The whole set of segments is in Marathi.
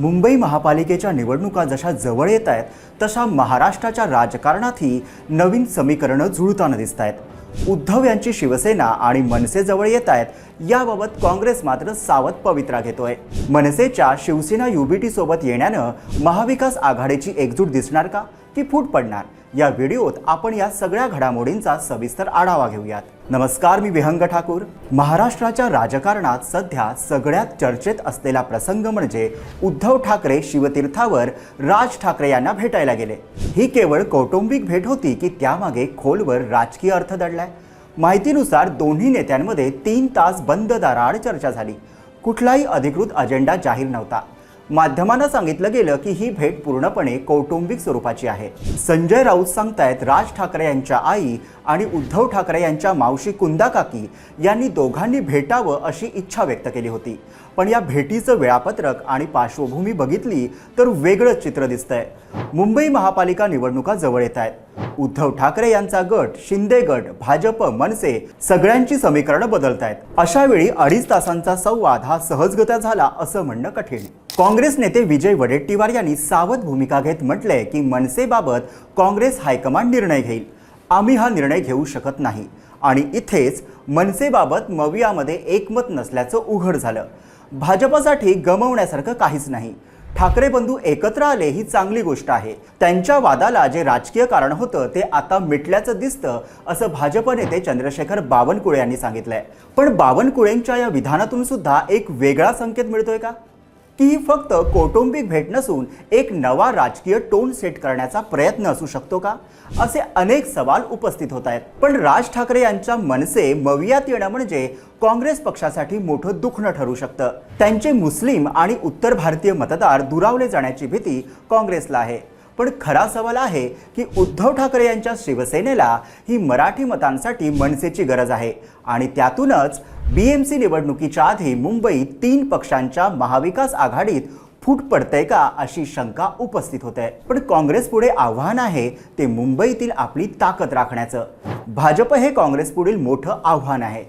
मुंबई महापालिकेच्या निवडणुका जशा जवळ येत आहेत तशा महाराष्ट्राच्या राजकारणातही नवीन समीकरणं जुळताना दिसत आहेत. उद्धव यांची शिवसेना आणि मनसे जवळ येत आहेत याबाबत काँग्रेस मात्र सावध पवित्रा घेतोय. मनसेच्या शिवसेना युबीटी सोबत येण्यानं महाविकास आघाडीची एकजूट दिसणार का की फूट पडणार? या व्हिडिओत आपण या सगळ्या घडामोडींचा सविस्तर आढावा घेऊयात. नमस्कार मी विहंग ठाकूर. महाराष्ट्राच्या राजकारणात सध्या सगळ्यात चर्चेत असलेला प्रसंग म्हणजे उद्धव ठाकरे शिवतीर्थावर राज ठाकरे यांना भेटायला गेले. ही केवळ कौटुंबिक भेट होती की त्यामागे खोलवर राजकीय अर्थ दडलाय. माहितीनुसार दोन्ही नेत्यांमध्ये तीन तास बंद दाराआड चर्चा झाली. कुठलाही अधिकृत अजेंडा जाहीर नव्हता. माध्यमांना सांगितलं गेलं की ही भेट पूर्णपणे कौटुंबिक स्वरूपाची आहे. संजय राऊत सांगतायत राज ठाकरे यांच्या आई आणि उद्धव ठाकरे यांच्या मावशी कुंदा काकी यांनी दोघांनी भेटावं अशी इच्छा व्यक्त केली होती. पण या भेटीचं वेळापत्रक आणि पार्श्वभूमी बघितली तर वेगळंच चित्र दिसतंय. मुंबई महापालिका निवडणुका जवळ येत आहेत. उद्धव ठाकरे यांचा गट शिंदे गट भाजप मनसे सगळ्यांची समीकरणं बदलत आहेत अशा वेळी अडीच तासांचा संवाद हा सहजगत्या झाला असं म्हणणं कठीण. काँग्रेस नेते विजय वडेट्टीवार यांनी सावध भूमिका घेत म्हटलंय की मनसेबाबत काँग्रेस हायकमांड निर्णय घेईल. आम्ही हा निर्णय घेऊ शकत नाही. आणि इथेच मनसेबाबत मवियामध्ये एकमत नसल्याचं उघड झालं. भाजपासाठी गमवण्यासारखं काहीच नाही. ठाकरे बंधू एकत्र आले ही चांगली गोष्ट आहे. त्यांच्या वादाला जे राजकीय कारण होतं ते आता मिटल्याचं दिसतं असं भाजप नेते चंद्रशेखर बावनकुळे यांनी सांगितलंय. पण बावनकुळेंच्या या विधानातून सुद्धा एक वेगळा संकेत मिळतोय का? की ही फक्त कौटुंबिक भेट नसून एक नवा राजकीय टोन सेट करण्याचा प्रयत्न असू शकतो का? असे अनेक सवाल उपस्थित होत आहेत. पण राज ठाकरे यांच्या मनसे मवियात येणं म्हणजे काँग्रेस पक्षासाठी मोठं दुखणं ठरू शकतं. त्यांचे मुस्लिम आणि उत्तर भारतीय मतदार दुरावले जाण्याची भीती काँग्रेसला आहे. पण खरा सवाल आहे की उद्धव ठाकरे यांच्या शिवसेनेला ही मराठी मतांसाठी मनसेची गरज आहे आणि त्यातूनच बी एम सी निवडणुकीच्या आधी मुंबईत तीन पक्षांच्या महाविकास आघाडीत फूट पडतंय का अशी शंका उपस्थित होते. पण काँग्रेस पुढे आव्हान आहे ते मुंबईतील आपली ताकद राखण्याचं. भाजप हे काँग्रेस पुढील मोठं आव्हान आहे.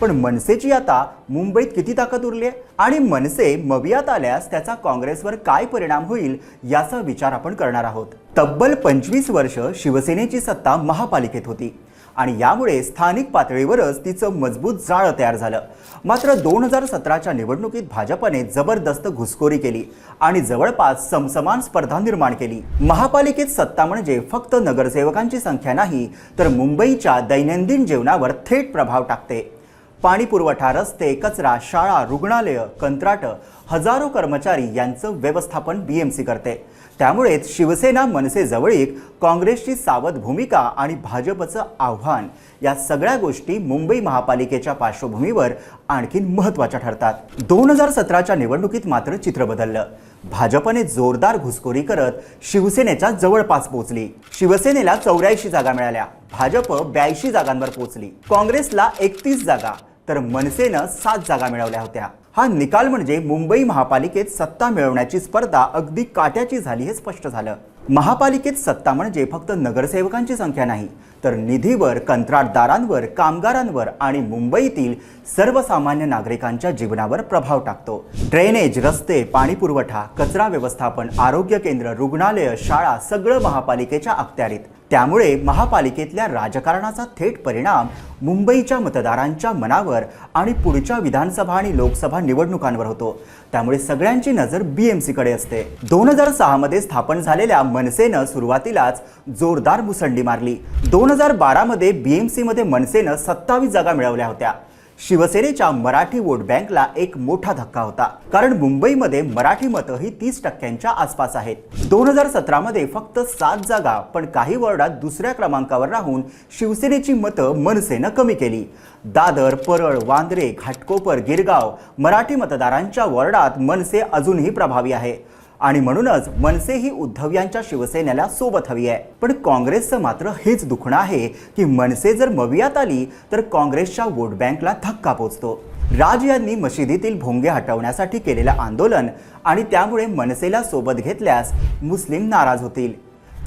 पण मनसेची आता मुंबईत किती ताकद उरली आहे? आणि मनसे मवियात आल्यास त्याचा काँग्रेसवर काय परिणाम होईल याचा विचार आपण करणार आहोत. तब्बल पंचवीस वर्ष शिवसेनेची सत्ता महापालिकेत होती. आणि यामुळे स्थानिक पातळीवरच तिचं मजबूत जाळं तयार झालं. मात्र दोन हजार सतराच्या निवडणुकीत भाजपने जबरदस्त घुसखोरी केली आणि जवळपास समसमान स्पर्धा निर्माण केली. महापालिकेत सत्ता म्हणजे फक्त नगरसेवकांची संख्या नाही तर मुंबईच्या दैनंदिन जीवनावर थेट प्रभाव टाकते. पाणीपुरवठा रस्ते कचरा शाळा रुग्णालय कंत्राटं हजारो कर्मचारी यांचं व्यवस्थापन बी एम सी करते. त्यामुळेच शिवसेना मनसेजवळीक काँग्रेसची सावध भूमिका आणि भाजपचं आव्हान या सगळ्या गोष्टी मुंबई महापालिकेच्या पार्श्वभूमीवर आणखीन महत्त्वाच्या ठरतात. दोन हजार सतराच्या निवडणुकीत मात्र चित्र बदललं. भाजपने जोरदार घुसखोरी करत शिवसेनेच्या जवळपास पोहोचली. शिवसेनेला चौऱ्याऐंशी जागा मिळाल्या. भाजप ब्याऐंशी जागांवर पोहोचली. काँग्रेसला एकतीस जागा. तर मनसेनं सात जागा मिळवल्या होत्या. हा निकाल म्हणजे मुंबई महापालिकेत सत्ता मिळवण्याची स्पर्धा अगदी काट्याची झाली हे स्पष्ट झालं. महापालिकेत सत्ता म्हणजे फक्त नगरसेवकांची संख्या नाही तर निधीवर कंत्राटदारांवर कामगारांवर आणि मुंबईतील सर्वसामान्य नागरिकांच्या जीवनावर प्रभाव टाकतो. ड्रेनेज रस्ते पाणीपुरवठा कचरा व्यवस्थापन आरोग्य केंद्र रुग्णालय शाळा सगळं महापालिकेच्या अखत्यारीत. त्यामुळे महापालिकेतल्या राजकारणाचा थेट परिणाम मुंबईच्या मतदारांच्या मनावर आणि पुढच्या विधानसभा आणि लोकसभा निवडणुकांवर होतो. त्यामुळे सगळ्यांची नजर बी एम सीकडे असते. दोन हजार सहामध्ये स्थापन झालेल्या मनसेनं सुरुवातीलाच जोरदार मुसंडी मारली. दोन हजार बारामध्ये बी एम सीमध्ये मनसेनं सत्तावीस जागा मिळवल्या होत्या. शिवसेनेच्या मराठी वोट बँकला एक मोठा धक्का होता. कारण मुंबईमध्ये मराठी मतं ही तीस टक्क्यांच्या आसपास आहेत. दोन हजार सतरामध्ये फक्त सात जागा पण काही वॉर्डात दुसऱ्या क्रमांकावर राहून शिवसेनेची मतं मनसेनं कमी केली. दादर परळ वांद्रे घाटकोपर गिरगाव मराठी मतदारांच्या वॉर्डात मनसे अजूनही प्रभावी आहे. आणि म्हणूनच मनसे ही उद्धव यांच्या शिवसेनेला सोबत हवी आहे. पण काँग्रेसचं मात्र हेच दुखणं आहे की मनसे जर मवियात आली तर काँग्रेसच्या वोट बँकला धक्का पोचतो. राज यांनी मशिदीतील भोंगे हटवण्यासाठी केलेलं आंदोलन आणि त्यामुळे मनसेला सोबत घेतल्यास मुस्लिम नाराज होतील.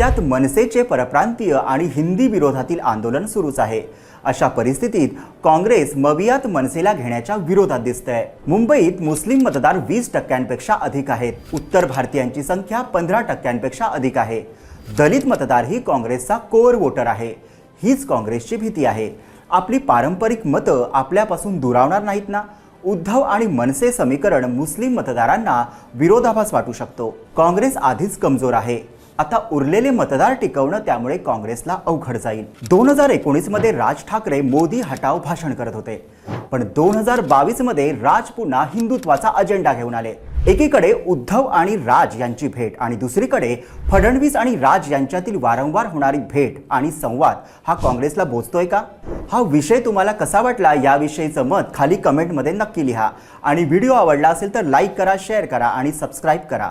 त्यात मनसेचे परप्रांतीय आणि हिंदी विरोधातील आंदोलन सुरूच आहे. अशा परिस्थितीत काँग्रेस मवियात मनसेला घेण्याच्या विरोधात दिसतंय. मुंबईत मुस्लिम मतदार वीस टक्क्यांपेक्षा अधिक आहेत. उत्तर भारतीयांची संख्या पंधरा टक्क्यांपेक्षा अधिक आहे. दलित मतदार ही काँग्रेसचा कोर वोटर आहे. हीच काँग्रेसची भीती आहे. आपली पारंपरिक मतं आपल्यापासून दुरावणार नाहीत ना? उद्धव आणि मनसे समीकरण मुस्लिम मतदारांना विरोधाभास वाटू शकतो. काँग्रेस आधीच कमजोर आहे. आता उरलेले मतदार टिकवणं त्यामुळे काँग्रेसला अवघड जाईल. दोन हजार एकोणीसमध्ये राज ठाकरे मोदी हटाव भाषण करत होते. पण दोन हजार बावीसमध्ये राज पुन्हा हिंदुत्वाचा अजेंडा घेऊन आले. एकीकडे उद्धव आणि राज यांची भेट आणि दुसरीकडे फडणवीस आणि राज यांच्यातील वारंवार होणारी भेट आणि संवाद हा काँग्रेसला बोचतोय का? हा विषय तुम्हाला कसा वाटला याविषयीचं मत खाली कमेंटमध्ये नक्की लिहा. आणि व्हिडिओ आवडला असेल तर लाईक करा शेअर करा आणि सबस्क्राईब करा.